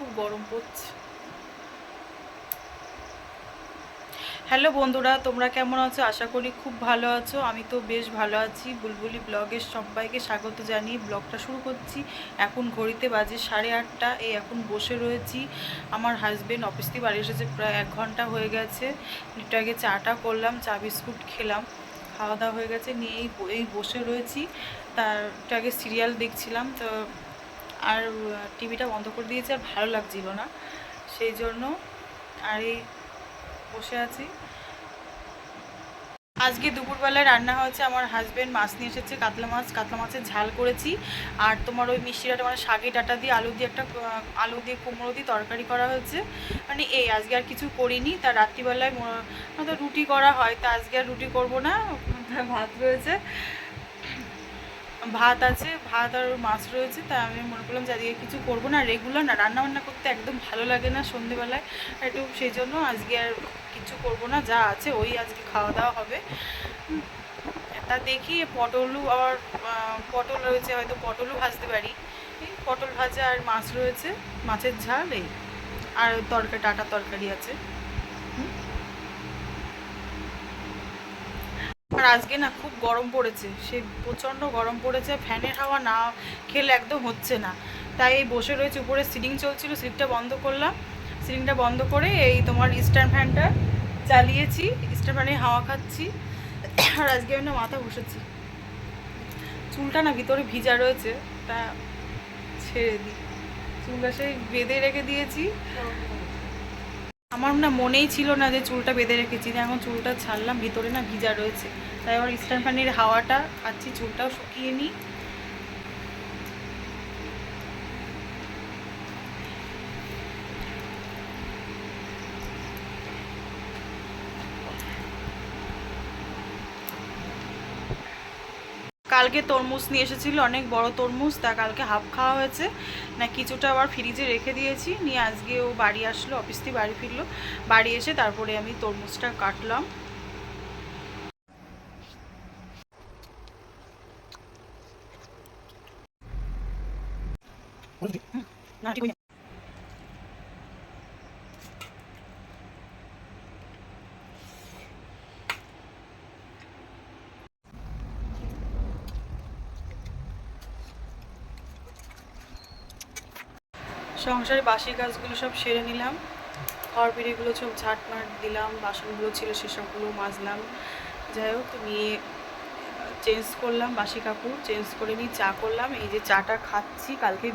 খুব গরম পড়ছে। হ্যালো বন্ধুরা, তোমরা কেমন আছো? আশা করি খুব ভালো আছো। আমি তো বেশ ভালো আছি। বুলবুলি ব্লগের সবাইকে স্বাগত জানিয়ে ব্লগটা শুরু করছি। এখন ঘড়িতে বাজে সাড়ে আটটা। এই এখন বসে রয়েছি। আমার হাজবেন্ড অফিস থেকে বাড়ি এসেছে, প্রায় এক ঘণ্টা হয়ে গেছে। একটু আগে চাটা করলাম, চা বিস্কুট খেলাম। খাওয়া দাওয়া হয়ে গেছে। নিয়ে এই বসে রয়েছি। তার একটু আগে সিরিয়াল দেখছিলাম। তো আর টিভিটা বন্ধ করে দিয়েছে আর ভালো লাগছিল না। সেই জন্য আর এই বসে আছি। আজকে দুপুরবেলায় রান্না হয়েছে আমার হাজবেন্ড মাছ নিয়ে এসেছে, কাতলা মাছ, কাতলা মাছের ঝাল করেছি। আর তোমার ওই মিষ্টি ডাটা মানে শাকের ডাটা দিয়ে আলু দিয়ে একটা আলু দিয়ে কুমড়ো দিয়ে তরকারি করা হয়েছে। মানে এই আজকে আর কিছু করিনি। তা রাত্রিবেলায়, ম- হয়তো রুটি করা হয়, তা আজকে আর রুটি করব না। ভাত রয়েছে। ভাত আছে, ভাত আর মাছ রয়েছে তা আমি মনে করলাম যে আজকে কিছু করব না রেগুলার না রান্না বান্না করতে একদম ভালো লাগে না সন্ধেবেলায়, একটু সেই জন্য আজকে আর কিছু করব না, যা আছে ওই আজকে খাওয়া দাওয়া হবে। তা দেখি পটলও আবার পটল রয়েছে, হয়তো পটলও ভাজতে পারি। পটল ভাজা আর মাছ রয়েছে, মাছের ঝাল এই, আর তরকারি ডাটা তরকারি আছে। আর আজকে না খুব গরম পড়েছে। সে প্রচণ্ড গরম পড়েছে, ফ্যানের হাওয়া না খেলে একদম হচ্ছে না। তাই এই বসে রয়েছে, উপরে সিলিং চলছিল সিলিংটা বন্ধ করলাম। সিলিংটা বন্ধ করে এই তোমার স্ট্যান্ড ফ্যানটা চালিয়েছি স্ট্যান্ড ফ্যানে হাওয়া খাচ্ছি। আর আজকে আমি না মাথা বসেছি চুলটা না ভিতরে ভিজা রয়েছে, তা ছেড়ে দিই। চুলটা সেই বেঁধে রেখে দিয়েছি। আমার না মনেই ছিল না যে চুলটা বেঁধে রেখেছি এখন চুলটা ছাড়লাম, ভিতরে না ভিজা রয়েছে। তাই আবার স্ট্যান্ড ফ্যানের হাওয়াটা খাচ্ছি, চুলটাও শুকিয়ে নিই কালকে তরমুজ নিয়ে এসেছিল অনেক বড় তরমুজ তা কালকে হাফ খাওয়া হয়েছে। না কিছুটা আবার ফ্রিজে রেখে দিয়েছি নিয়ে আজকে ও বাড়ি আসলো অফিস থেকে বাড়ি ফিরলো। বাড়ি এসে তারপরে আমি তরমুজটা কাটলাম। না ঠিক সংসারে বাসি কাজগুলো সব সেরে নিলাম। ঘর পিড়িগুলো সব ঝাঁটমাট দিলাম, বাসনগুলো ছিল সেসবগুলো মাজলাম। যাই হোক, নিয়ে চেঞ্জ করলাম বাসি কাপড় চেঞ্জ করে নিয়ে চা করলাম। এই যে চাটা খাচ্ছি, কালকে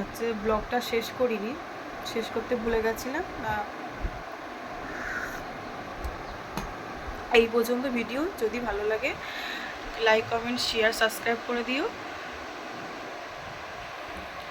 হচ্ছে ব্লগটা শেষ করিনি, শেষ করতে ভুলে গেছিলাম। এই পর্যন্ত ভিডিও যদি ভালো লাগে লাইক কমেন্ট শেয়ার সাবস্ক্রাইব করে দিও।